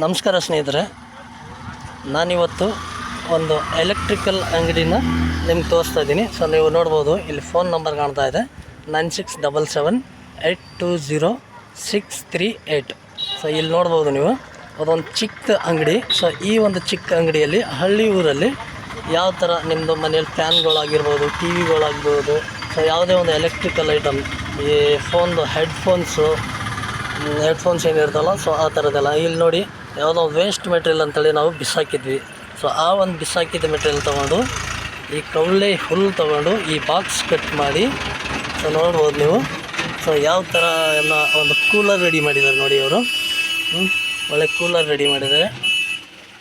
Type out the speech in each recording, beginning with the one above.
ನಮಸ್ಕಾರ ಸ್ನೇಹಿತರೆ. ನಾನಿವತ್ತು ಒಂದು ಎಲೆಕ್ಟ್ರಿಕಲ್ ಅಂಗಡಿನ ನಿಮ್ಗೆ ತೋರಿಸ್ತಾ ಇದ್ದೀನಿ. ಸೊ ನೀವು ನೋಡ್ಬೋದು, ಇಲ್ಲಿ ಫೋನ್ ನಂಬರ್ ಕಾಣ್ತಾ ಇದೆ. Nine six double seven eight two zero six three eight so ಇಲ್ಲಿ ನೋಡ್ಬೋದು ನೀವು, ಅದೊಂದು ಚಿಕ್ಕ ಅಂಗಡಿ. ಸೊ ಈ ಒಂದು ಚಿಕ್ಕ ಅಂಗಡಿಯಲ್ಲಿ, ಹಳ್ಳಿ ಊರಲ್ಲಿ ಯಾವ ಥರ ನಿಮ್ಮದು ಮನೇಲಿ ಫ್ಯಾನ್ಗಳಾಗಿರ್ಬೋದು ಟಿ ವಿಗಳಾಗಿರ್ಬೋದು ಸೊ ಯಾವುದೇ ಒಂದು ಎಲೆಕ್ಟ್ರಿಕಲ್ ಐಟಮ್ ಈ ಫೋನ್ದು ಹೆಡ್ಫೋನ್ಸು ಹೆಡ್ಫೋನ್ಸ್ ಏನಿರ್ತಲ್ಲ ಸೊ ಆ ಥರದ್ದೆಲ್ಲ. ಇಲ್ಲಿ ನೋಡಿ ಯಾವುದೋ ವೇಸ್ಟ್ ಮೆಟೀರಿಯಲ್ ಅಂತೇಳಿ ನಾವು ಬಿಸಾಕಿದ್ವಿ. ಸೊ ಆ ಒಂದು ಬಿಸಾಕಿದ ಮೆಟೀರಿಯಲ್ ತೊಗೊಂಡು ಈ ಕವಳೆ ಹುಲ್ಲು ತೊಗೊಂಡು ಈ ಬಾಕ್ಸ್ ಕಟ್ ಮಾಡಿ ಸೊ ನೋಡ್ಬೋದು ನೀವು. ಸೊ ಯಾವ ಥರ ಎಲ್ಲ ಒಂದು ಕೂಲರ್ ರೆಡಿ ಮಾಡಿದ್ದಾರೆ ನೋಡಿ ಅವರು? ಒಳ್ಳೆ ಕೂಲರ್ ರೆಡಿ ಮಾಡಿದ್ದಾರೆ.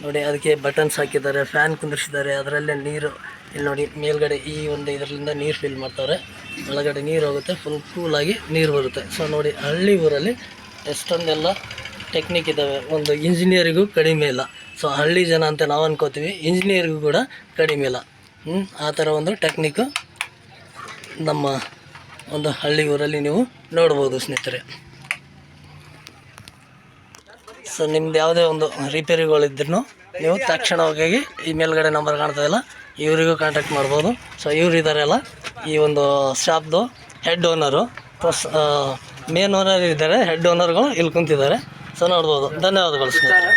ನೋಡಿ, ಅದಕ್ಕೆ ಬಟನ್ಸ್ ಹಾಕಿದ್ದಾರೆ ಫ್ಯಾನ್ ಕುಂದಿರ್ಸಿದ್ದಾರೆ, ಅದರಲ್ಲೇ ನೀರು. ಇಲ್ಲಿ ನೋಡಿ, ಮೇಲ್ಗಡೆ ಈ ಒಂದು ಇದರಿಂದ ನೀರು ಫಿಲ್ ಮಾಡ್ತಾರೆ. ಒಳಗಡೆ ನೀರು ಹೋಗುತ್ತೆ ಫುಲ್ ಕೂಲಾಗಿ ನೀರು ಬರುತ್ತೆ. ಸೊ ನೋಡಿ, ಹಳ್ಳಿ ಊರಲ್ಲಿ ಎಷ್ಟೊಂದೆಲ್ಲ ಟೆಕ್ನಿಕ್ ಇದ್ದಾವೆ ಒಂದು ಇಂಜಿನಿಯರಿಗೂ ಕಡಿಮೆ ಇಲ್ಲ. ಸೊ ಹಳ್ಳಿ ಜನ ಅಂತ ನಾವು ಅನ್ಕೋತೀವಿ. ಇಂಜಿನಿಯರಿಗೂ ಕೂಡ ಕಡಿಮೆ ಇಲ್ಲ. ಆ ಥರ ಒಂದು ಟೆಕ್ನಿಕ್ಕು ನಮ್ಮ ಒಂದು ಹಳ್ಳಿ ಊರಲ್ಲಿ ನೀವು ನೋಡ್ಬೋದು ಸ್ನೇಹಿತರೆ. ಸೊ ನಿಮ್ದು ಯಾವುದೇ ಒಂದು ರಿಪೇರಿಗಳಿದ್ರು ನೀವು ತಕ್ಷಣವಾಗಿ ಈ ಮೇಲ್ಗಡೆ ನಂಬರ್ ಕಾಣ್ತದಲ್ಲ ಇವರಿಗೂ ಕಾಂಟ್ಯಾಕ್ಟ್ ಮಾಡ್ಬೋದು. ಸೊ ಇವ್ರು ಇದ್ದಾರಲ್ಲ ಈ ಒಂದು ಶಾಪ್ದು head owner plus main owner ಇದ್ದಾರೆ ಹೆಡ್ ಓನರ್ಗಳು ಇಲ್ಲಿ ಕುಂತಿದ್ದಾರೆ. ಸೊ ನೋಡ್ಬೋದು ಧನ್ಯವಾದಗಳು ಸ್ನೇಹಿತರೆ.